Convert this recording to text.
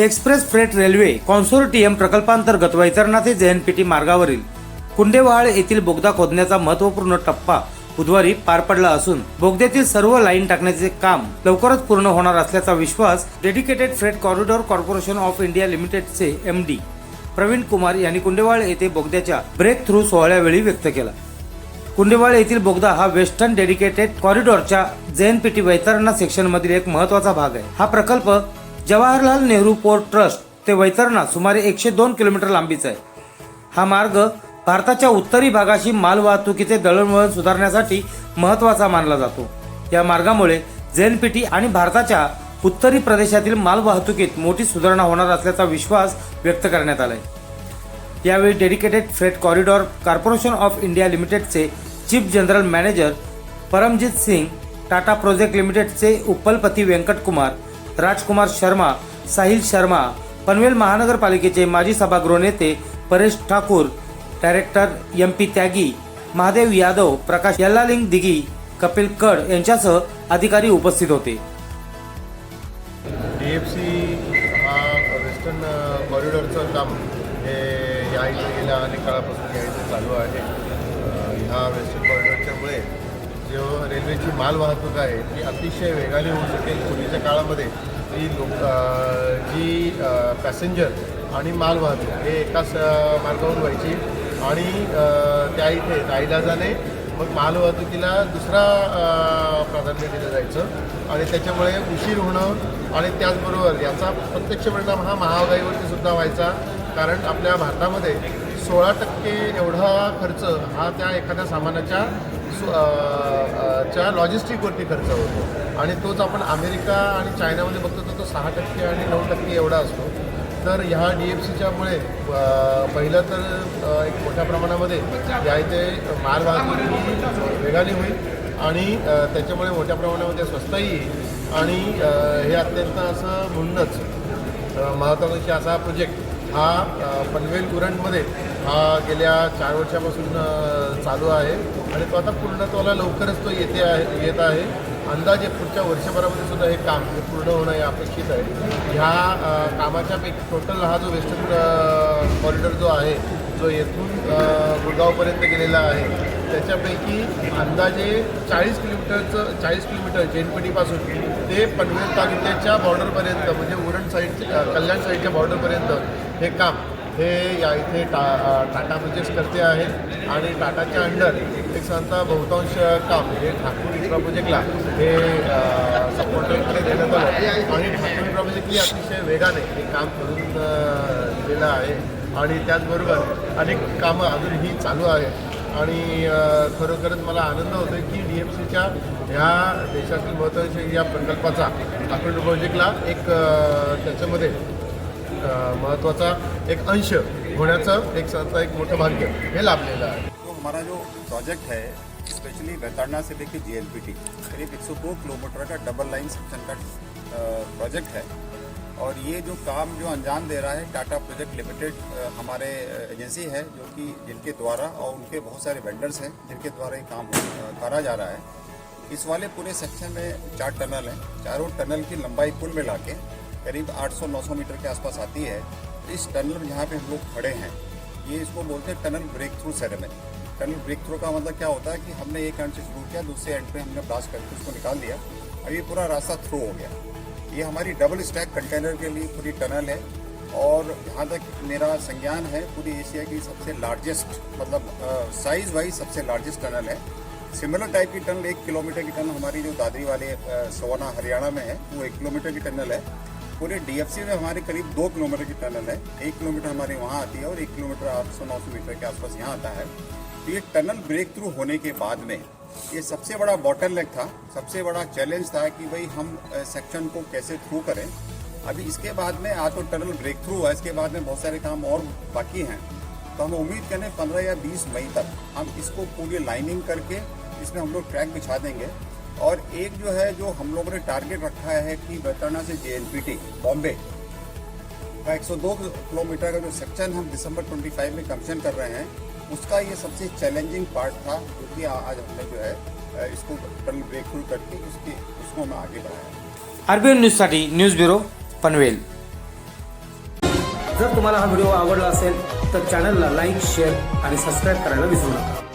Express freight railway consortium प्रकल्पांतर्गत वैतरणा ते JNPT मार्गावरील कुंडेवाळ येथील बोगदा खोदण्याचा महत्त्वपूर्ण टप्पा बुधवारी पार पडला असून बोगद्यातील सर्व लाईन टाकण्याचे काम लवकरच पूर्ण होणार असल्याचा विश्वास dedicated freight corridor corporation of India लिमिटेडचे एम डी प्रवीण कुमार यांनी कुंडेवाळ येथे बोगद्याच्या ब्रेक थ्रू सोहळ्यावेळी व्यक्त केला. कुंडेवाळ येथील बोगदा हा वेस्टर्न डेडिकेटेड कॉरिडॉरच्या जेएनपीटी वैतरणा सेक्शन मधील एक महत्त्वाचा भाग आहे. हा प्रकल्प जवाहरलाल नेहरू पोर्ट ट्रस्ट ते वैतरणा सुमारे एकशे दोन किलोमीटर लांबीचा आहे. हा मार्ग भारताच्या उत्तरी भागाशी मालवाहतुकीचे दळणवळण सुधारण्यासाठी महत्त्वाचा मानला जातो. या मार्गामुळे जेएनपीटी आणि भारताच्या उत्तरी प्रदेशातील मालवाहतुकीत मोठी सुधारणा होणार असल्याचा विश्वास व्यक्त करण्यात आलाय. यावेळी dedicated freight corridor corporation of India लिमिटेडचे chief general manager Paramjit Singh Tata project लिमिटेडचे उपलपती व्यंकट कुमार राजकुमार शर्मा साहिल शर्मा पनवेल महानगरपालिकेचे माजी सभागृह नेते Paresh Thakur director M P Tyagi Mahadev Yadav Prakash Yallaling Digi Kapil Kad यांच्यासह अधिकारी उपस्थित होते. डी एफ सी हा वेस्टर्न कॉरिडॉरचं काम हे या इथे गेल्या अनेक काळापासून या इथे चालू आहे. ह्या वेस्टर्न कॉरिडॉरच्यामुळे जो रेल्वेची माल वाहतूक आहे ती अतिशय वेगाने होऊ शकेल. पूर्वीच्या काळामध्ये ती लोक जी पॅसेंजर आणि माल वाहतूक हे एकाच मार्गावर व्हायची आणि त्या इथे नाईलाजाने मग माल वाहतुकीला दुसरा प्राधान्य दिलं जायचं आणि त्याच्यामुळे उशीर होणं आणि त्याचबरोबर याचा प्रत्यक्ष परिणाम हा महागाईवरती सुद्धा व्हायचा. कारण आपल्या भारतामध्ये सोळा टक्के एवढा खर्च हा त्या एखाद्या सामानाच्या सु- च्या लॉजिस्टिकवरती खर्च होतो. आणि तोच आपण अमेरिका आणि चायनामध्ये बघतो तर तो सहा टक्के आणि नऊ टक्के एवढा असतो. तर ह्या डी एफ सीच्यामुळे पहिलं तर एक मोठ्या प्रमाणामध्ये या इथे मालवाहतूक वेगाने होईल आणि त्याच्यामुळे मोठ्या प्रमाणामध्ये स्वस्तही येईल. आणि हे अत्यंत असं म्हणूनच अ, महत्त्वाकांक्षी असा प्रोजेक्ट हा पनवेल उरणमध्ये हा गेल्या चार वर्षापासून चालू आहे. आणि तो आता पूर्णत्वाला लवकरच तो येते आहे येत आहे. अंदाजे पुढच्या वर्षभरामध्ये सुद्धा हे काम हे पूर्ण होणं हे अपेक्षित आहे. ह्या कामाच्या पैकी टोटल हा जो वेस्टर्न कॉरिडॉर जो आहे जो येथून गुरगावपर्यंत गेलेला आहे त्याच्यापैकी अंदाजे चाळीस किलोमीटरचं चाळीस किलोमीटर जेनपटीपासून ते पनवेल तालुक्याच्या बॉर्डरपर्यंत म्हणजे उरण साईड कल्याण साईडच्या बॉर्डरपर्यंत हे काम हे या इथे टा टाटा प्रोजेक्ट्स करते आहे. आणि टाटाच्या अंडर एक सांगता बहुतांश काम हे ठाकूर इन्फ्रा प्रोजेक्टला हे सपोर्टकडे देण्यात आलं. आणि ठाकूर इन्फ्रा प्रोजेक्टही अतिशय वेगाने हे काम करून दिलेलं आहे. आणि त्याचबरोबर अनेक कामं अजूनही चालू आहेत. आणि खरोखरच मला आनंद होतो की डी एम सीच्या ह्या देशातील महत्त्वाच्या या प्रकल्पाचा ठाकूर प्रोजेक्टला एक त्याच्यामध्ये महत्त्वाचा एक अंश होण्याचं एक साथ एक मोठं भाग्य हे लाभलेलं आहे. तो हमारा जो प्रोजेक्ट है स्पेशली वेतारना से लेकर टी करीब 102 किलोमीटर का डबल लाइन सेक्शन का प्रोजेक्ट है। और ये जो काम जो अंजाम दे रहा है टाटा प्रोजेक्ट लिमिटेड हमारे एजेंसी है, जो कि जिनके द्वारा और उनके बहुत सारे वेंडर्स हैं, जिनके द्वारा ये काम करा जा रहा है। इस वाले पूरे सेक्शन में चार टनल हैं। चारों टनल की लंबाई कुल मिला के करीब 800-900 मीटर के आसपास आती है। इस टनल में जहाँ पे हम लोग खड़े हैं, ये इसको बोलते हैं tunnel breakthrough ceremony tunnel breakthrough का मतलब क्या होता है कि हमने एक एंड से शुरू किया, दूसरे एंड पे हमने ब्लास्ट करके उसको निकाल दिया अब ये पूरा रास्ता थ्रू हो गया। ये हमारी डबल स्टैक कंटेनर के लिए पूरी टनल है और जहाँ तक मेरा संज्ञान है, पूरी एशिया की सबसे लार्जेस्ट मतलब साइज़ वाइज सबसे लार्जेस्ट टनल है। सिमिलर टाइप की टनल, एक किलोमीटर की टनल हमारी जो दादरी वाले सवाना हरियाणा में है, वो एक किलोमीटर की टनल है। पूरे डीएफसी में हमारे करीब दो किलोमीटर की टनल है। एक किलोमीटर हमारे वहाँ आती है और एक किलोमीटर आठ सौ नौ सौ मीटर के आसपास यहाँ आता है। तो ये टनल ब्रेक थ्रू होने के बाद में ये सबसे बड़ा बॉटल नेक था, सबसे बड़ा चैलेंज था कि भाई हम सेक्शन को कैसे थ्रू करें। अभी इसके बाद में आज तो टनल ब्रेक थ्रू हुआ इसके बाद में बहुत सारे काम और बाकी हैं। तो हम उम्मीद करें पंद्रह या बीस मई तक हम इसको पूरी लाइनिंग करके इसमें हम लोग ट्रैक बिछा देंगे। और एक जो है जो हम लोगों ने टारगेट रखा है कि बेताना से जे बॉम्बे का 102 किलोमीटर का जो सेक्शन हम दिसंबर 25 में कमीशन कर रहे हैं उसका ये सबसे चैलेंजिंग पार्ट था क्योंकि आज हमने जो है इसको टनल ब्रेक थ्रू करके उसके उसको हम आगे बढ़ाया आरबीएन न्यूजसाठी न्यूज ब्युरो पनवेल। जर तुम्हाला हा व्हिडिओ आवडला असेल तर चॅनलला लाईक शेअर आणि सबस्क्राईब करायला विसरू नका.